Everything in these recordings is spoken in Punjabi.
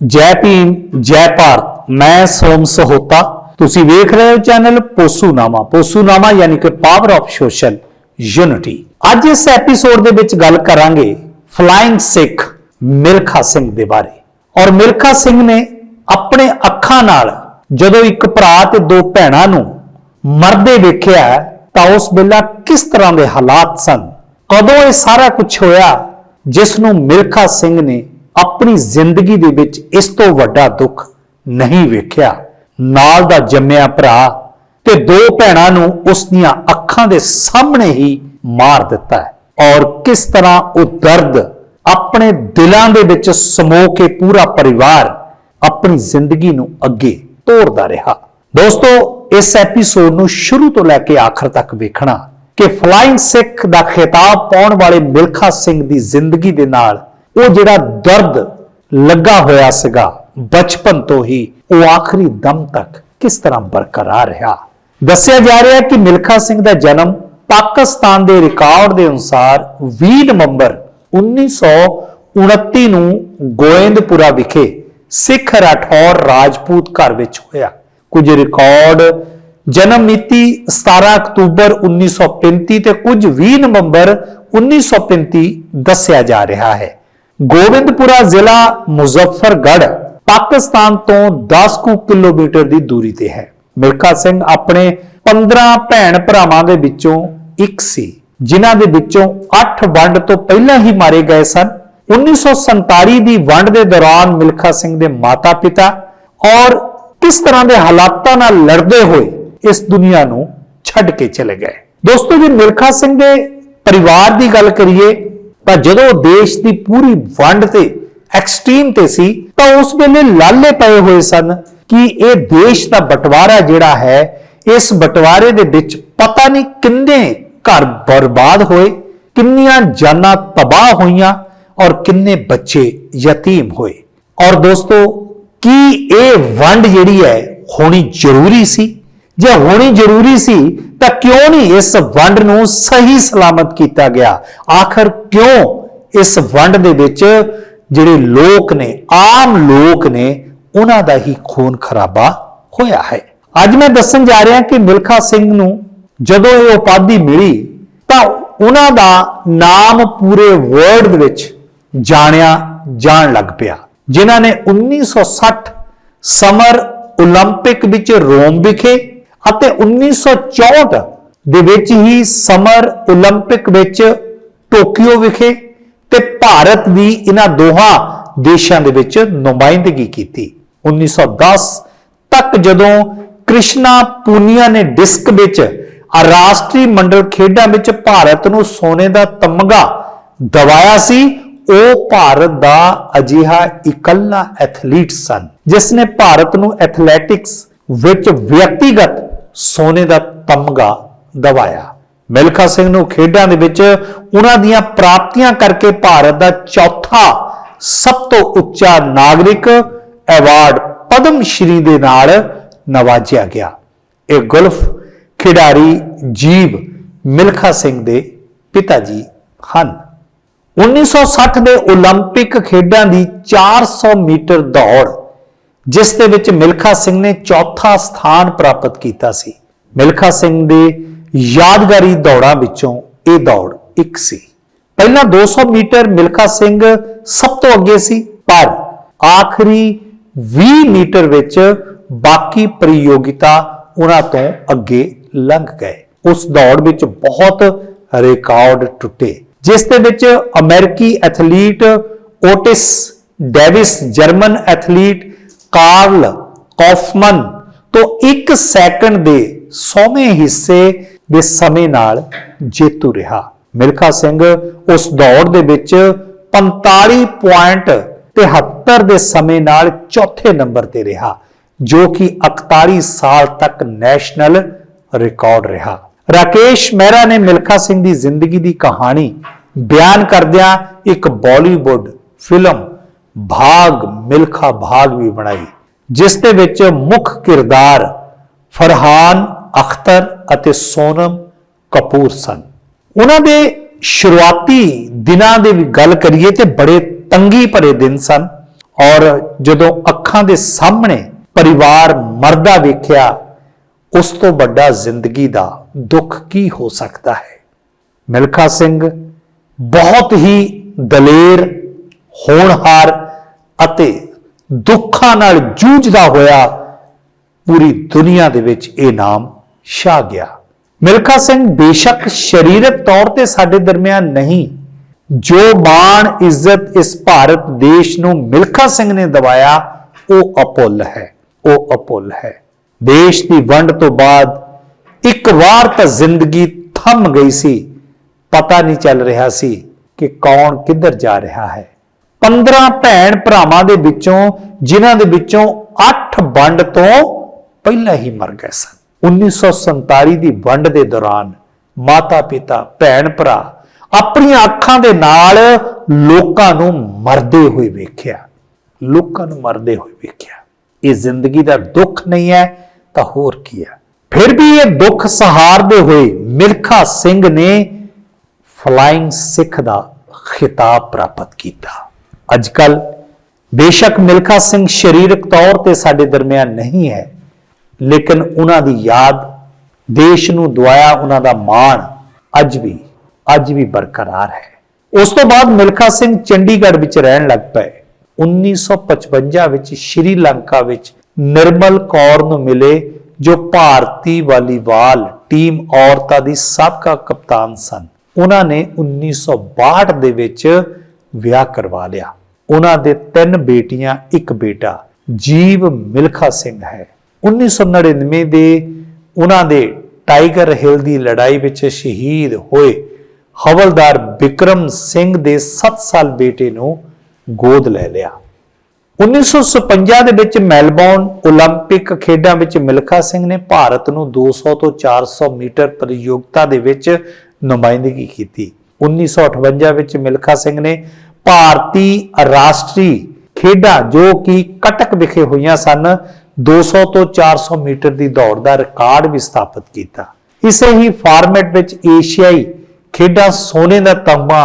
ਜੈ ਭੀਮ, ਜੈ ਭਾਰਤ, ਮੈਂ ਸੋਮ ਸਹੋਤਾ। ਤੁਸੀਂ ਵੇਖ ਰਹੇ ਹੋ ਚੈਨਲ ਪੋਸੂਨਾਮਾ। ਪੋਸੂਨਾਮਾ ਯਾਨੀ ਕਿ ਪਾਵਰ ਆਫ ਸੋਸ਼ਲ ਯੂਨਿਟੀ ਅੱਜ ਇਸ ਐਪੀਸੋਡ ਦੇ ਵਿੱਚ ਗੱਲ ਕਰਾਂਗੇ ਫਲਾਈਂਗ ਸਿੱਖ ਮਿਲਖਾ ਸਿੰਘ ਦੇ ਬਾਰੇ। ਔਰ ਮਿਲਖਾ ਸਿੰਘ ਨੇ ਆਪਣੇ ਅੱਖਾਂ ਨਾਲ ਜਦੋਂ ਇੱਕ ਭਰਾ ਤੇ ਦੋ ਭੈਣਾਂ ਨੂੰ ਮਰਦੇ ਵੇਖਿਆ, ਤਾਂ ਉਸ ਵੇਲੇ ਕਿਸ ਤਰ੍ਹਾਂ ਦੇ ਹਾਲਾਤ ਸਨ? ਕਦੋਂ ਇਹ ਸਾਰਾ ਕੁਝ ਹੋਇਆ, ਜਿਸ ਨੂੰ ਮਿਲਖਾ ਸਿੰਘ ਨੇ ਆਪਣੀ ਜ਼ਿੰਦਗੀ ਦੇ ਵਿੱਚ ਇਸ ਤੋਂ ਵੱਡਾ ਦੁੱਖ ਨਹੀਂ ਵੇਖਿਆ। ਨਾਲ ਦਾ ਜੰਮਿਆ ਭਰਾ ਤੇ ਦੋ ਭੈਣਾਂ ਨੂੰ ਉਸ ਦੀਆਂ ਅੱਖਾਂ ਦੇ ਸਾਹਮਣੇ ਹੀ ਮਾਰ ਦਿੱਤਾ ਹੈ। ਔਰ ਕਿਸ ਤਰ੍ਹਾਂ ਉਹ ਦਰਦ ਆਪਣੇ ਦਿਲਾਂ ਦੇ ਵਿੱਚ ਸਮੋ ਕੇ ਪੂਰਾ ਪਰਿਵਾਰ ਆਪਣੀ ਜ਼ਿੰਦਗੀ ਨੂੰ ਅੱਗੇ ਤੋਰਦਾ ਰਿਹਾ। ਦੋਸਤੋ, ਇਸ ਐਪੀਸੋਡ ਨੂੰ ਸ਼ੁਰੂ ਤੋਂ ਲੈ ਕੇ ਆਖਰ ਤੱਕ ਵੇਖਣਾ ਕਿ ਫਲਾਈਂਗ ਸਿੱਖ ਦਾ ਖਿਤਾਬ ਪਾਉਣ ਵਾਲੇ ਮਿਲਖਾ ਸਿੰਘ ਦੀ ਜ਼ਿੰਦਗੀ ਦੇ ਨਾਲ ਉਹ ਜਿਹੜਾ ਦਰਦ ਲੱਗਾ ਹੋਇਆ ਸੀਗਾ ਬਚਪਨ ਤੋਂ ਹੀ, ਉਹ ਆਖਰੀ ਦਮ ਤੱਕ ਕਿਸ ਤਰ੍ਹਾਂ ਬਰਕਰਾਰ ਰਿਹਾ? ਦੱਸਿਆ ਜਾ ਰਿਹਾ ਕਿ ਮਿਲਖਾ ਸਿੰਘ ਦਾ ਜਨਮ ਪਾਕਿਸਤਾਨ ਦੇ ਰਿਕਾਰਡ ਦੇ ਅਨੁਸਾਰ 20 ਨਵੰਬਰ 1929 ਨੂੰ ਗੋਇੰਦਪੁਰਾ ਵਿਖੇ ਸਿੱਖ ਰਾਠੌਰ ਰਾਜਪੂਤ ਘਰ ਵਿੱਚ ਹੋਇਆ। ਕੁਝ ਰਿਕਾਰਡ, ਜਨਮ ਮਿਤੀ 17 ਅਕਤੂਬਰ 1935 ਤੇ ਕੁਝ 20 ਨਵੰਬਰ 1935 ਦੱਸਿਆ ਜਾ ਰਿਹਾ ਹੈ। ਗੋਬਿੰਦਪੁਰਾ ਜ਼ਿਲ੍ਹਾ ਮੁਜ਼ੱਫਰਗੜ੍ਹ ਪਾਕਿਸਤਾਨ ਤੋਂ 10 ਕੁ ਕਿਲੋਮੀਟਰ ਦੀ ਦੂਰੀ ਤੇ ਹੈ। ਮਿਲਖਾ ਸਿੰਘ ਆਪਣੇ 15 ਭੈਣ ਭਰਾਵਾਂ ਦੇ ਵਿੱਚੋਂ ਇੱਕ ਸੀ, ਜਿਨ੍ਹਾਂ ਦੇ ਵਿੱਚੋਂ 8 ਵੰਡ ਤੋਂ ਪਹਿਲਾਂ ਹੀ ਮਾਰੇ ਗਏ ਸਨ। 1947 ਦੀ ਵੰਡ ਦੇ ਦੌਰਾਨ ਮਿਲਖਾ ਸਿੰਘ ਦੇ ਮਾਤਾ-ਪਿਤਾ ਔਰ ਕਿਸ ਤਰ੍ਹਾਂ ਦੇ ਹਾਲਾਤਾਂ ਨਾਲ ਲੜਦੇ ਹੋਏ ਇਸ ਦੁਨੀਆ ਨੂੰ ਛੱਡ ਕੇ ਚਲੇ ਗਏ। ਦੋਸਤੋ, ਜੇ ਮਿਲਖਾ ਸਿੰਘ ਦੇ ਪਰਿਵਾਰ ਦੀ ਗੱਲ ਕਰੀਏ ਤਾਂ ਜਦੋਂ ਦੇਸ਼ ਦੀ ਪੂਰੀ ਵੰਡ ਤੇ ਐਕਸਟ੍ਰੀਮ ਤੇ ਸੀ, ਤਾਂ ਉਸ ਵੇਲੇ ਲਾਲੇ ਪਏ ਹੋਏ ਸਨ ਕਿ ਇਹ ਦੇਸ਼ ਦਾ ਬਟਵਾਰਾ ਜਿਹੜਾ ਹੈ, ਇਸ ਬਟਵਾਰੇ ਦੇ ਵਿੱਚ ਪਤਾ ਨਹੀਂ ਕਿੰਨੇ ਘਰ ਬਰਬਾਦ ਹੋਏ, ਕਿੰਨੀਆਂ ਜਾਨਾਂ ਤਬਾਹ ਹੋਈਆਂ ਔਰ ਕਿੰਨੇ ਬੱਚੇ ਯਤੀਮ ਹੋਏ। ਔਰ ਦੋਸਤੋ, ਕੀ ਇਹ ਵੰਡ ਜਿਹੜੀ ਹੈ ਹੋਣੀ ਜ਼ਰੂਰੀ ਸੀ? ਜੇ ਹੋਣੀ ਜ਼ਰੂਰੀ ਸੀ ਤਾਂ ਕਿਉਂ ਨਹੀਂ ਇਸ ਵੰਡ ਨੂੰ ਸਹੀ ਸਲਾਮਤ ਕੀਤਾ ਗਿਆ ਆਖਰ ਕਿਉਂ ਇਸ ਵੰਡ ਦੇ ਵਿੱਚ ਜਿਹੜੇ ਲੋਕ ਨੇ ਆਮ ਲੋਕ ਨੇ ਉਹਨਾਂ ਦਾ ਹੀ ਖੂਨ ਖਰਾਬਾ ਹੋਇਆ ਹੈ ਅੱਜ ਮੈਂ ਦੱਸਣ ਜਾ ਰਿਹਾ ਕਿ ਮਿਲਖਾ ਸਿੰਘ ਨੂੰ ਜਦੋਂ ਇਹ ਉਪਾਧੀ ਮਿਲੀ ਤਾਂ ਉਹਨਾਂ ਦਾ ਨਾਮ ਪੂਰੇ ਵਰਲਡ ਦੇ ਵਿੱਚ ਜਾਣਿਆ ਜਾਣ ਲੱਗ ਪਿਆ ਜਿਨ੍ਹਾਂ ਨੇ 1960 ਸਮਰ 올림픽 ਵਿੱਚ ਰੋਮ ਵਿਖੇ ਅਤੇ 1964 ਦੇ ਵਿੱਚ ਹੀ ਸਮਰ 올림픽 ਵਿੱਚ ਟੋਕੀਓ ਵਿਖੇ ਤੇ ਭਾਰਤ ਦੀ ਇਹਨਾਂ ਦੋਹਾਂ ਦੇਸ਼ਾਂ ਦੇ ਵਿੱਚ ਨੁਮਾਇੰਦਗੀ ਕੀਤੀ 1910 ਤੱਕ ਜਦੋਂ ਕ੍ਰਿਸ਼ਨਾ ਪੂਨੀਆ ਨੇ ਡਿਸਕ ਵਿੱਚ ਰਾਸ਼ਟਰੀ ਮੰਡਲ ਖੇਡਾਂ ਵਿੱਚ ਭਾਰਤ ਨੂੰ ਸੋਨੇ ਦਾ ਤਮਗਾ ਦਵਾਇਆ ਸੀ ਉਹ ਭਾਰਤ ਦਾ ਅਜਿਹਾ ਇਕੱਲਾ ਐਥਲੀਟ ਸਨ ਜਿਸ ਨੇ ਭਾਰਤ ਨੂੰ ਐਥਲੈਟਿਕਸ ਵਿੱਚ ਵਿਅਕਤੀਗਤ ਸੋਨੇ ਦਾ ਤਮਗਾ ਦਵਾਇਆ ਮਿਲਖਾ ਸਿੰਘ ਨੂੰ ਖੇਡਾਂ ਦੇ ਵਿੱਚ ਉਹਨਾਂ ਦੀਆਂ ਪ੍ਰਾਪਤੀਆਂ ਕਰਕੇ ਭਾਰਤ ਦਾ ਚੌਥਾ ਸਭ ਤੋਂ ਉੱਚਾ ਨਾਗਰਿਕ ਐਵਾਰਡ ਪਦਮ ਸ਼੍ਰੀ ਦੇ ਨਾਲ ਨਵਾਜਿਆ ਗਿਆ ਇਹ ਗੋਲਫ ਖਿਡਾਰੀ ਜੀਵ ਮਿਲਖਾ ਸਿੰਘ ਦੇ ਪਿਤਾ ਜੀ ਹਨ 1960 ਦੇ 올림픽 ਖੇਡਾਂ ਦੀ 400 ਮੀਟਰ ਦੌੜ ਜਿਸ ਦੇ ਵਿੱਚ ਮਿਲਖਾ ਸਿੰਘ ਨੇ ਚੌਥਾ ਸਥਾਨ ਪ੍ਰਾਪਤ ਕੀਤਾ ਸੀ। ਮਿਲਖਾ ਸਿੰਘ ਦੇ ਯਾਦਗਾਰੀ ਦੌੜਾਂ ਵਿੱਚੋਂ ਇਹ ਦੌੜ ਇੱਕ ਸੀ। ਪਹਿਲਾਂ 200 ਮੀਟਰ ਮਿਲਖਾ ਸਿੰਘ ਸਭ ਤੋਂ ਅੱਗੇ ਸੀ, ਪਰ ਆਖਰੀ 20 ਮੀਟਰ ਵਿੱਚ ਬਾਕੀ ਪ੍ਰਯੋਗਿਤਾ ਉਹਨਾਂ ਤੋਂ ਅੱਗੇ ਲੰਘ ਗਏ। ਉਸ ਦੌੜ ਵਿੱਚ ਬਹੁਤ ਰਿਕਾਰਡ ਟੁੱਟੇ, ਜਿਸ ਦੇ ਵਿੱਚ ਅਮਰੀਕੀ athlete Otis Davis, German athlete Karl Kaufmann ਤੋਂ 1 ਸੈਕਿੰਡ ਦੇ 100ਵੇਂ ਹਿੱਸੇ ਦੇ ਸਮੇਂ ਨਾਲ ਜੇਤੂ ਰਿਹਾ। ਮਿਲਖਾ ਸਿੰਘ ਉਸ ਦੌੜ ਦੇ ਵਿੱਚ 45.73 ਦੇ ਸਮੇਂ ਨਾਲ ਚੌਥੇ ਨੰਬਰ ਤੇ ਰਿਹਾ, ਜੋ ਕਿ 41 ਸਾਲ ਤੱਕ ਨੈਸ਼ਨਲ ਰਿਕਾਰਡ ਰਿਹਾ। ਰਾਕੇਸ਼ ਮਹਿਰਾ ਨੇ ਮਿਲਖਾ ਸਿੰਘ ਦੀ ਜ਼ਿੰਦਗੀ ਦੀ ਕਹਾਣੀ ਬਿਆਨ ਕਰਦਿਆਂ ਇੱਕ ਬਾਲੀਵੁੱਡ ਫਿਲਮ ਭਾਗ, ਮਿਲਖਾ ਭਾਗ ਵੀ ਬਣਾਈ, ਜਿਸ ਦੇ ਵਿੱਚ ਮੁੱਖ ਕਿਰਦਾਰ ਫਰਹਾਨ, ਅਖਤਰ ਅਤੇ ਸੋਨਮ ਕਪੂਰ ਸਨ। ਉਹਨਾਂ ਦੇ ਸ਼ੁਰੂਆਤੀ ਦਿਨਾਂ ਦੇ ਵੀ ਗੱਲ ਕਰੀਏ ਤੇ ਬੜੇ ਤੰਗੀ ਭਰੇ ਦਿਨ ਸਨ ਔਰ ਜਦੋਂ ਅੱਖਾਂ ਦੇ ਸਾਹਮਣੇ ਪਰਿਵਾਰ ਮਰਦਾ ਵੇਖਿਆ, ਉਸ ਤੋਂ ਵੱਡਾ ਜ਼ਿੰਦਗੀ ਦਾ ਦੁੱਖ ਕੀ ਹੋ ਸਕਦਾ ਹੈ? ਮਿਲਖਾ ਸਿੰਘ, ਬਹੁਤ ਹੀ ਦਲੇਰ, ਹੋਣਹਾਰ ਅਤੇ ਦੁੱਖਾਂ ਨਾਲ ਜੂਝਦਾ ਹੋਇਆ ਪੂਰੀ ਦੁਨੀਆ ਦੇ ਵਿੱਚ ਇਹ ਨਾਮ ਛਾ ਗਿਆ। ਮਿਲਖਾ ਸਿੰਘ ਬੇਸ਼ੱਕ ਸਰੀਰਕ ਤੌਰ ਤੇ ਸਾਡੇ ਦਰਮਿਆਨ ਨਹੀਂ, ਜੋ ਮਾਣ, ਇੱਜ਼ਤ ਇਸ ਭਾਰਤ ਦੇਸ਼ ਨੂੰ ਮਿਲਖਾ ਸਿੰਘ ਨੇ ਦਵਾਇਆ, ਉਹ ਅਪੁੱਲ ਹੈ, ਉਹ ਅਪੁੱਲ ਹੈ। ਦੇਸ਼ ਦੀ ਵੰਡ ਤੋਂ ਬਾਅਦ ਇੱਕ ਵਾਰ ਤਾਂ ਜ਼ਿੰਦਗੀ ਥੰਮ ਗਈ ਸੀ, ਪਤਾ ਨਹੀਂ ਚੱਲ ਰਿਹਾ ਸੀ ਕਿ ਕੌਣ ਕਿੱਧਰ ਜਾ ਰਿਹਾ ਹੈ। 15 ਭੈਣ ਭਰਾਵਾਂ ਦੇ ਵਿੱਚੋਂ, ਜਿਨ੍ਹਾਂ ਦੇ ਵਿੱਚੋਂ 8 ਵੰਡ ਤੋਂ ਪਹਿਲਾਂ ਹੀ ਮਰ ਗਏ ਸਨ। 1947 ਦੀ ਵੰਡ ਦੇ ਦੌਰਾਨ ਮਾਤਾ ਪਿਤਾ, ਭੈਣ ਭਰਾ ਆਪਣੀਆਂ ਅੱਖਾਂ ਦੇ ਨਾਲ ਲੋਕਾਂ ਨੂੰ ਮਰਦੇ ਹੋਏ ਵੇਖਿਆ। ਲੋਕਾਂ ਨੂੰ ਮਰਦੇ ਹੋਏ ਵੇਖਿਆ। ਇਹ ਜ਼ਿੰਦਗੀ ਦਾ ਦੁੱਖ ਨਹੀਂ ਹੈ, ਤਾਂ ਹੋਰ ਕੀ ਹੈ? ਫਿਰ ਵੀ ਇਹ ਦੁੱਖ ਸਹਾਰਦੇ ਹੋਏ ਮਿਲਖਾ ਸਿੰਘ ਨੇ ਫਲਾਈਂਗ ਸਿੱਖ ਦਾ ਖਿਤਾਬ ਪ੍ਰਾਪਤ ਕੀਤਾ। ਅੱਜ ਕੱਲ ਬੇਸ਼ੱਕ ਮਿਲਖਾ ਸਿੰਘ ਸਰੀਰਕ ਤੌਰ ਤੇ ਸਾਡੇ ਦਰਮਿਆਨ ਨਹੀਂ ਹੈ, ਲੇਕਿਨ ਉਹਨਾਂ ਦੀ ਯਾਦ, ਦੇਸ਼ ਨੂੰ ਦਵਾਇਆ ਉਹਨਾਂ ਦਾ ਮਾਣ ਅੱਜ ਵੀ ਅੱਜ ਵੀ ਬਰਕਰਾਰ ਹੈ। ਉਸ ਤੋਂ ਬਾਅਦ ਮਿਲਖਾ ਸਿੰਘ ਚੰਡੀਗੜ੍ਹ ਵਿੱਚ ਰਹਿਣ ਲੱਗ ਪਏ। 1955 ਵਿੱਚ ਸ਼੍ਰੀਲੰਕਾ ਵਿੱਚ ਨਿਰਮਲ ਕੌਰ ਨੂੰ ਮਿਲੇ, ਜੋ ਭਾਰਤੀ ਵਾਲੀਬਾਲ ਟੀਮ ਔਰਤਾਂ ਦੀ ਸਾਬਕਾ ਕਪਤਾਨ ਸਨ। ਉਹਨਾਂ ਨੇ 1962 ਦੇ ਵਿੱਚ ਵਿਆਹ ਕਰਵਾ ਲਿਆ। ਉਹਨਾਂ ਦੇ ਤਿੰਨ ਬੇਟੀਆਂ ਇੱਕ ਬੇਟਾ ਜੀਵ ਮਿਲਖਾ ਸਿੰਘ ਹੈ 1999 ਦੇ ਉਹਨਾਂ ਦੇ ਟਾਈਗਰ ਹਿੱਲ ਦੀ ਲੜਾਈ ਵਿੱਚ ਸ਼ਹੀਦ ਹੋਏ ਹਵਲਦਾਰ ਵਿਕਰਮ ਸਿੰਘ ਦੇ 7 ਸਾਲ ਬੇਟੇ ਨੂੰ ਗੋਦ ਲੈ ਲਿਆ 1956 ਦੇ ਵਿੱਚ ਮੈਲਬੌਰਨ 올림픽 ਖੇਡਾਂ ਵਿੱਚ ਮਿਲਖਾ ਸਿੰਘ ਨੇ ਭਾਰਤ ਨੂੰ 200 ਤੋਂ 400 ਮੀਟਰ ਪ੍ਰਤੀਯੋਗਤਾ ਦੇ ਵਿੱਚ ਨੁਮਾਇੰਦਗੀ ਕੀਤੀ 1958 ਵਿੱਚ ਮਿਲਖਾ ਸਿੰਘ ਨੇ ਭਾਰਤੀ ਰਾਸ਼ਟਰੀ ਖੇਡਾਂ ਜੋ ਕਿ ਕਟਕ ਵਿਖੇ ਹੋਈਆਂ ਸਨ 200 ਤੋਂ 400 ਮੀਟਰ ਦੀ ਦੌੜ ਦਾ ਰਿਕਾਰਡ ਵੀ ਸਥਾਪਿਤ ਕੀਤਾ। ਇਸੇ ਹੀ ਫਾਰਮੈਟ ਵਿੱਚ ਏਸ਼ੀਆਈ ਖੇਡਾਂ ਸੋਨੇ ਦਾ ਤਗਮਾ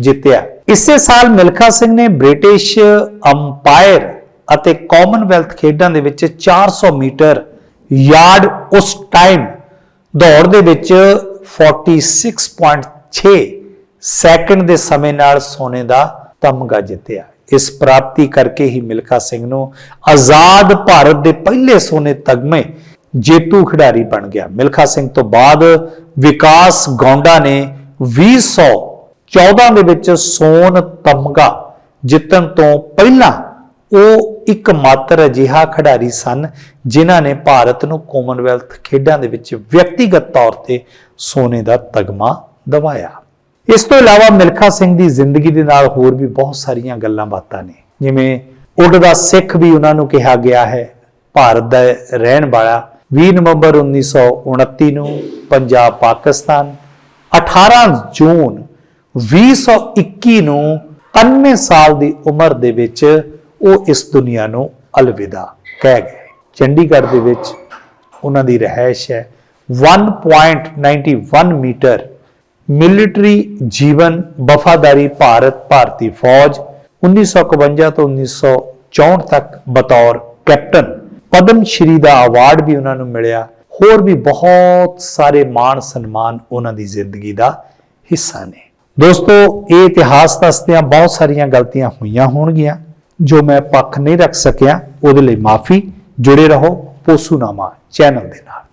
ਜਿੱਤਿਆ। ਇਸੇ ਸਾਲ ਮਿਲਖਾ ਸਿੰਘ ਨੇ ਬ੍ਰਿਟਿਸ਼ ਅੰਪਾਇਰ ਅਤੇ ਕਾਮਨਵੈਲਥ ਖੇਡਾਂ ਦੇ ਵਿੱਚ 400 ਮੀਟਰ ਯਾਰਡ ਉਸ ਟਾਈਮ ਦੌੜ ਦੇ ਵਿੱਚ 46.6 ਸੈਕਿੰਡ ਦੇ ਸਮੇਂ ਨਾਲ ਸੋਨੇ ਦਾ ਤਮਗਾ ਜਿੱਤਿਆ ਇਸ ਪ੍ਰਾਪਤੀ ਕਰਕੇ ਹੀ ਮਿਲਖਾ ਸਿੰਘ ਨੂੰ ਆਜ਼ਾਦ ਭਾਰਤ ਦੇ ਪਹਿਲੇ ਸੋਨੇ ਤਗਮੇ ਜੇਤੂ ਖਿਡਾਰੀ ਬਣ ਗਿਆ। ਮਿਲਖਾ ਸਿੰਘ ਤੋਂ ਬਾਅਦ ਵਿਕਾਸ ਗੌਂਡਾ ਨੇ 2014 ਦੇ ਵਿੱਚ ਸੋਨ ਤਮਗਾ ਜਿੱਤਣ ਤੋਂ ਪਹਿਲਾਂ ਉਹ ਇੱਕ ਮਾਤਰ ਅਜਿਹਾ ਖਿਡਾਰੀ ਸਨ ਜਿਨ੍ਹਾਂ ਨੇ ਭਾਰਤ ਨੂੰ ਕਾਮਨਵੈਲਥ ਖੇਡਾਂ ਦੇ ਵਿੱਚ ਵਿਅਕਤੀਗਤ ਤੌਰ ਤੇ ਸੋਨੇ ਦਾ ਤਗਮਾ ਦਿਵਾਇਆ। ਇਸ ਤੋਂ ਇਲਾਵਾ ਮਿਲਖਾ ਸਿੰਘ ਦੀ ਜ਼ਿੰਦਗੀ ਦੇ ਨਾਲ ਹੋਰ ਵੀ ਬਹੁਤ ਸਾਰੀਆਂ ਗੱਲਾਂ ਬਾਤਾਂ ਨੇ। ਜਿਵੇਂ ਉੱਡ ਦਾ ਸਿੱਖ ਵੀ ਉਹਨਾਂ ਨੂੰ ਕਿਹਾ ਗਿਆ ਹੈ, ਭਾਰਤ ਦਾ ਰਹਿਣ ਵਾਲਾ 20 ਨਵੰਬਰ 1929 ਨੂੰ ਪੰਜਾਬ, ਪਾਕਿਸਤਾਨ 18 ਜੂਨ 2021 ਨੂੰ 99 ਸਾਲ ਦੀ ਉਮਰ ਦੇ ਵਿੱਚ ਉਹ ਇਸ ਦੁਨੀਆ ਨੂੰ ਅਲਵਿਦਾ ਕਹਿ ਗਏ। ਚੰਡੀਗੜ੍ਹ ਦੇ ਵਿੱਚ ਉਹਨਾਂ ਦੀ ਰਹਿائش ਹੈ। 1.91 ਮੀਟਰ ਮਿਲਟਰੀ ਜੀਵਨ ਵਫਾਦਾਰੀ ਭਾਰਤ ਭਾਰਤੀ ਫੌਜ 1951 ਤੋਂ 1964 ਤੱਕ ਬਤੌਰ ਕੈਪਟਨ। ਪਦਮ ਸ਼੍ਰੀ ਦਾ ਅਵਾਰਡ ਵੀ ਉਹਨਾਂ ਨੂੰ ਮਿਲਿਆ। ਹੋਰ ਵੀ ਬਹੁਤ ਸਾਰੇ ਮਾਣ ਸਨਮਾਨ ਉਹਨਾਂ ਦੀ ਜ਼ਿੰਦਗੀ ਦਾ ਹਿੱਸਾ ਨੇ। ਦੋਸਤੋ, ਇਹ ਇਤਿਹਾਸ ਦੱਸਦਿਆਂ ਬਹੁਤ ਸਾਰੀਆਂ ਗਲਤੀਆਂ ਹੋਈਆਂ ਹੋਣਗੀਆਂ। ਜੋ ਮੈਂ ਪੱਖ ਨਹੀਂ ਰੱਖ ਸਕਿਆ, ਉਹਦੇ ਲਈ ਮਾਫੀ ਜੁੜੇ ਰਹੋ। ਪੋਸੂਨਾਮਾ ਚੈਨਲ ਦੇ ਨਾਲ।